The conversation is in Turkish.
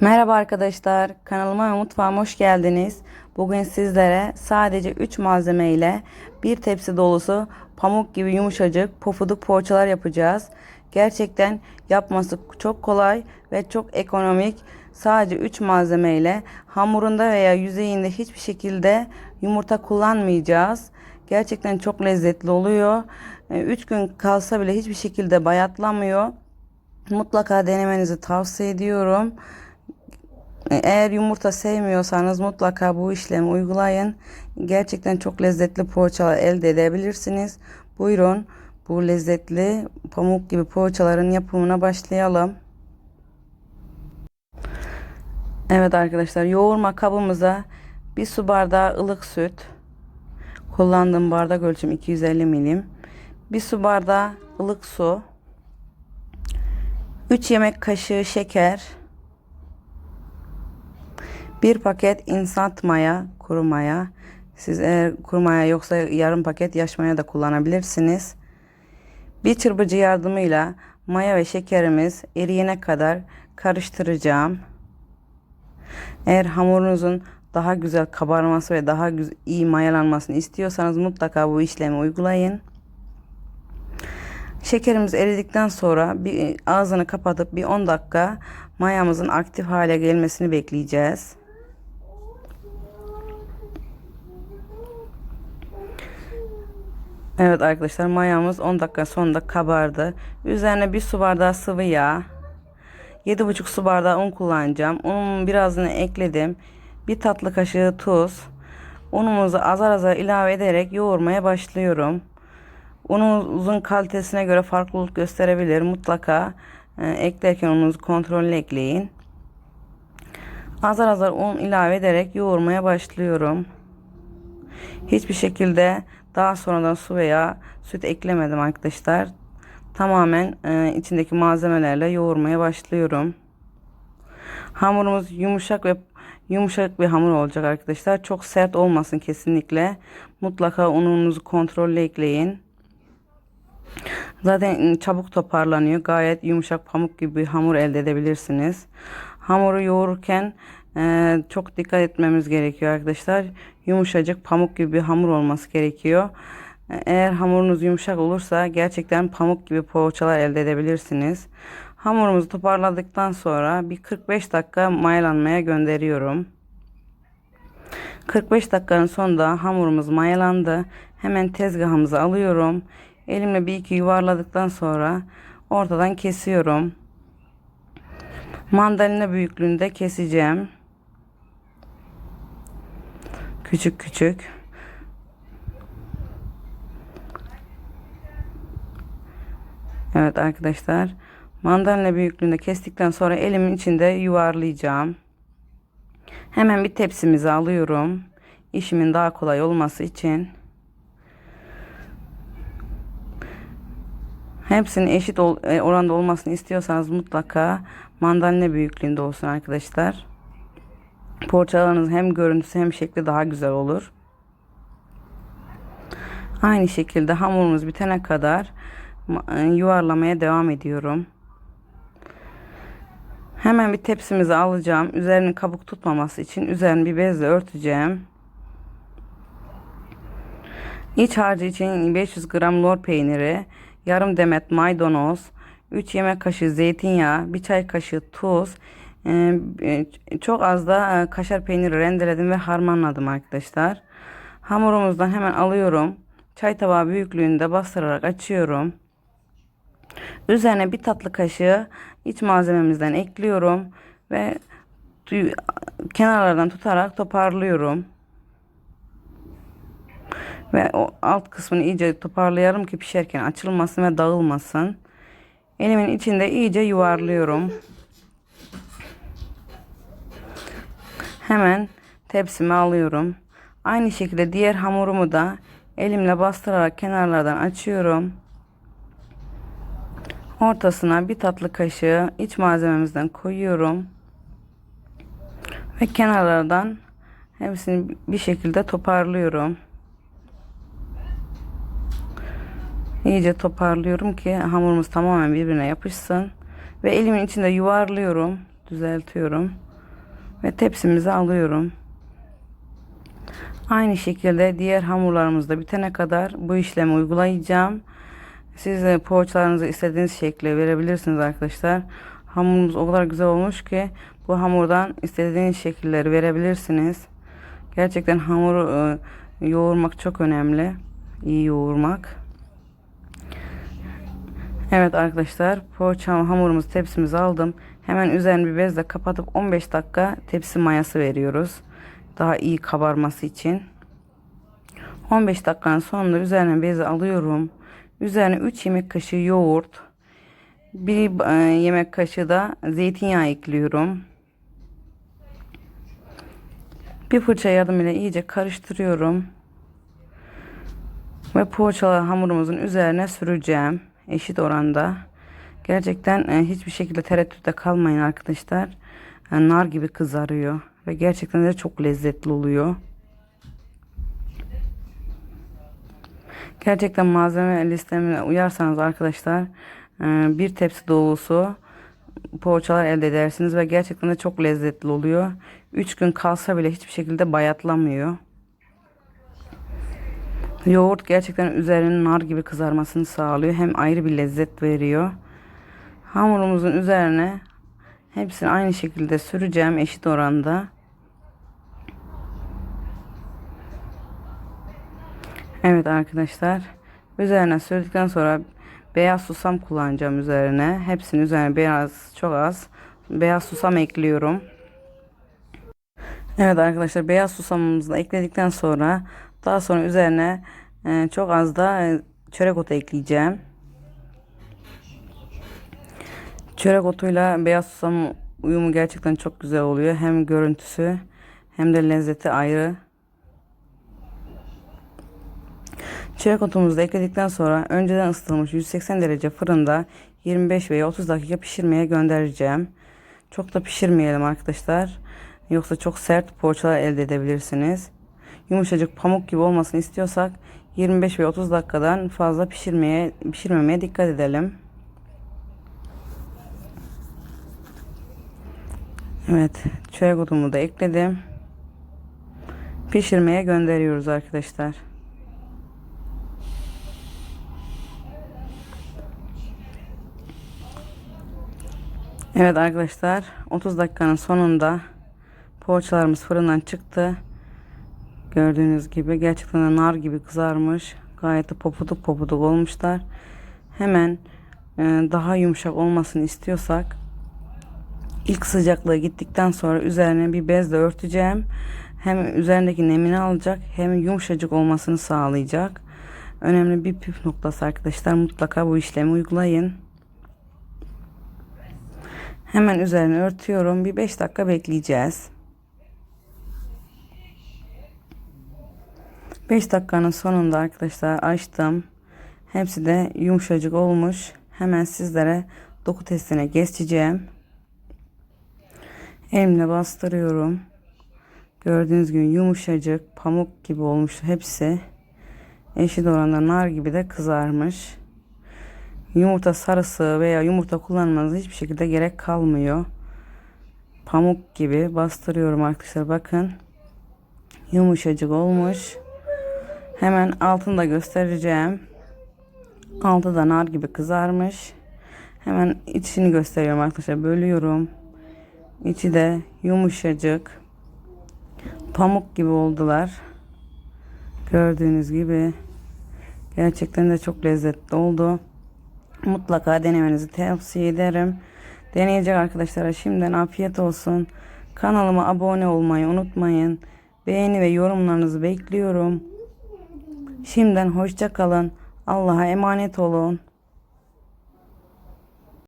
Merhaba arkadaşlar, kanalıma ve mutfağıma hoş geldiniz. Bugün sizlere sadece 3 malzeme ile bir tepsi dolusu pamuk gibi yumuşacık pofuduk poğaçalar yapacağız. Gerçekten yapması çok kolay ve çok ekonomik. Sadece 3 malzeme ile hamurunda veya yüzeyinde hiçbir şekilde yumurta kullanmayacağız. Gerçekten çok lezzetli oluyor. 3 gün kalsa bile hiçbir şekilde bayatlamıyor. Mutlaka denemenizi tavsiye ediyorum. Eğer yumurta sevmiyorsanız mutlaka bu işlemi uygulayın. Gerçekten çok lezzetli poğaçalar elde edebilirsiniz. Buyurun bu lezzetli pamuk gibi poğaçaların yapımına başlayalım. Evet arkadaşlar yoğurma kabımıza bir su bardağı ılık süt. Kullandığım bardak ölçüm 250 milim. Bir su bardağı ılık su. 3 yemek kaşığı şeker. 1 paket instant maya, kuru maya. Siz eğer kuru maya yoksa yarım paket yaş maya da kullanabilirsiniz. Bir çırpıcı yardımıyla maya ve şekerimiz eriyene kadar karıştıracağım. Eğer hamurunuzun daha güzel kabarması ve daha iyi mayalanmasını istiyorsanız mutlaka bu işlemi uygulayın. Şekerimiz eridikten sonra bir ağzını kapatıp bir 10 dakika mayamızın aktif hale gelmesini bekleyeceğiz. Evet arkadaşlar mayamız 10 dakika sonunda kabardı. Üzerine bir su bardağı sıvı yağ. 7,5 su bardağı un kullanacağım. Unumun birazını ekledim. Bir tatlı kaşığı tuz. Unumuzu azar azar ilave ederek yoğurmaya başlıyorum. Ununuzun kalitesine göre farklılık gösterebilir. Mutlaka e, eklerken ununuzu kontrollü ekleyin. Azar azar un ilave ederek yoğurmaya başlıyorum. Hiçbir şekilde daha sonradan su veya süt eklemedim arkadaşlar. Tamamen e, içindeki malzemelerle yoğurmaya başlıyorum. Hamurumuz yumuşak ve yumuşak bir hamur olacak arkadaşlar. Çok sert olmasın kesinlikle. Mutlaka ununuzu kontrollü ekleyin. Zaten çabuk toparlanıyor. Gayet yumuşak pamuk gibi bir hamur elde edebilirsiniz. Hamuru yoğururken e, çok dikkat etmemiz gerekiyor arkadaşlar. Yumuşacık pamuk gibi bir hamur olması gerekiyor. Eğer hamurunuz yumuşak olursa gerçekten pamuk gibi poğaçalar elde edebilirsiniz. Hamurumuzu toparladıktan sonra bir 45 dakika mayalanmaya gönderiyorum. 45 dakikanın sonunda hamurumuz mayalandı. Hemen tezgahımıza alıyorum. Elimle bir iki yuvarladıktan sonra ortadan kesiyorum. Mandalina büyüklüğünde keseceğim. Küçük küçük. Evet arkadaşlar. Mandalina büyüklüğünde kestikten sonra elimin içinde yuvarlayacağım. Hemen bir tepsimizi alıyorum. İşimin daha kolay olması için. Hepsinin eşit e, oranda olmasını istiyorsanız mutlaka mandalina büyüklüğünde olsun arkadaşlar. Poğaçalarınız hem görüntüsü hem şekli daha güzel olur. Aynı şekilde hamurumuz bitene kadar e, yuvarlamaya devam ediyorum. Hemen bir tepsimizi alacağım. Üzerinin kabuk tutmaması için üzerini bir bezle örteceğim. İç harcı için 500 gram lor peyniri, yarım demet maydanoz, 3 yemek kaşığı zeytinyağı, 1 çay kaşığı tuz, çok az da e, kaşar peyniri rendeledim ve harmanladım arkadaşlar. Hamurumuzdan hemen alıyorum. Çay tabağı büyüklüğünde bastırarak açıyorum. Üzerine bir tatlı kaşığı iç malzememizden ekliyorum ve kenarlardan tutarak toparlıyorum. Ve o alt kısmını iyice toparlayalım ki pişerken açılmasın ve dağılmasın. Elimin içinde iyice yuvarlıyorum. Hemen tepsime alıyorum. Aynı şekilde diğer hamurumu da elimle bastırarak kenarlardan açıyorum. Ortasına bir tatlı kaşığı iç malzememizden koyuyorum. Ve kenarlardan hepsini bir şekilde toparlıyorum. İyice toparlıyorum ki hamurumuz tamamen birbirine yapışsın. Ve elimin içinde yuvarlıyorum, düzeltiyorum. Ve tepsimize alıyorum. Aynı şekilde diğer hamurlarımız da bitene kadar bu işlemi uygulayacağım. Siz de poğaçalarınızı istediğiniz şekle verebilirsiniz arkadaşlar. Hamurumuz o kadar güzel olmuş ki bu hamurdan istediğiniz şekilleri verebilirsiniz. Gerçekten hamuru e, yoğurmak çok önemli. İyi yoğurmak. Evet arkadaşlar poğaça hamurumuzu tepsimize aldım. Hemen üzerini bir bezle kapatıp 15 dakika tepsi mayası veriyoruz. Daha iyi kabarması için. 15 dakikanın sonunda üzerine bezi alıyorum. Üzerine 3 yemek kaşığı yoğurt. Bir e, yemek kaşığı da zeytinyağı ekliyorum. Bir fırça yardımıyla iyice karıştırıyorum. Ve poğaçalı hamurumuzun üzerine süreceğim. Eşit oranda. Gerçekten e, hiçbir şekilde tereddütte kalmayın arkadaşlar. E, nar gibi kızarıyor. Ve gerçekten de çok lezzetli oluyor. Gerçekten malzeme listeme uyarsanız arkadaşlar e, bir tepsi dolusu poğaçalar elde edersiniz ve gerçekten de çok lezzetli oluyor. 3 gün kalsa bile hiçbir şekilde bayatlamıyor. Yoğurt gerçekten üzerinin nar gibi kızarmasını sağlıyor. Hem ayrı bir lezzet veriyor. Hamurumuzun üzerine hepsini aynı şekilde süreceğim eşit oranda. Evet arkadaşlar. Üzerine sürdükten sonra beyaz susam kullanacağım üzerine. Hepsinin üzerine beyaz çok az beyaz susam ekliyorum. Evet arkadaşlar beyaz susamımızı ekledikten sonra daha sonra üzerine e, çok az da e, çörek otu ekleyeceğim. Çörek otuyla beyaz susam uyumu gerçekten çok güzel oluyor. Hem görüntüsü hem de lezzeti ayrı. Çörek otumuzu da ekledikten sonra önceden ısıtılmış 180 derece fırında 25 veya 30 dakika pişirmeye göndereceğim. Çok da pişirmeyelim arkadaşlar. Yoksa çok sert poğaçalar elde edebilirsiniz. Yumuşacık pamuk gibi olmasını istiyorsak 25 ve 30 dakikadan fazla pişirmeye pişirmemeye dikkat edelim. Evet, çörek otumu da ekledim. Pişirmeye gönderiyoruz arkadaşlar. Evet arkadaşlar 30 dakikanın sonunda poğaçalarımız fırından çıktı. Gördüğünüz gibi gerçekten nar gibi kızarmış. Gayet de popuduk popuduk olmuşlar. Hemen e, daha yumuşak olmasını istiyorsak ilk sıcaklığı gittikten sonra üzerine bir bezle örteceğim. Hem üzerindeki nemini alacak hem yumuşacık olmasını sağlayacak. Önemli bir püf noktası arkadaşlar. Mutlaka bu işlemi uygulayın. Hemen üzerine örtüyorum. Bir 5 dakika bekleyeceğiz. 5 dakikanın sonunda arkadaşlar açtım. Hepsi de yumuşacık olmuş. Hemen sizlere doku testine geçeceğim. Elimle bastırıyorum. Gördüğünüz gibi yumuşacık pamuk gibi olmuş hepsi. Eşit oranda nar gibi de kızarmış. Yumurta sarısı veya yumurta kullanmanız hiçbir şekilde gerek kalmıyor. Pamuk gibi bastırıyorum arkadaşlar bakın. Yumuşacık olmuş. Hemen altını da göstereceğim. Altı da nar gibi kızarmış. Hemen içini gösteriyorum arkadaşlar. Bölüyorum. İçi de yumuşacık. Pamuk gibi oldular. Gördüğünüz gibi. Gerçekten de çok lezzetli oldu. Mutlaka denemenizi tavsiye ederim. Deneyecek arkadaşlara şimdiden afiyet olsun. Kanalıma abone olmayı unutmayın. Beğeni ve yorumlarınızı bekliyorum. Şimdiden hoşça kalın. Allah'a emanet olun.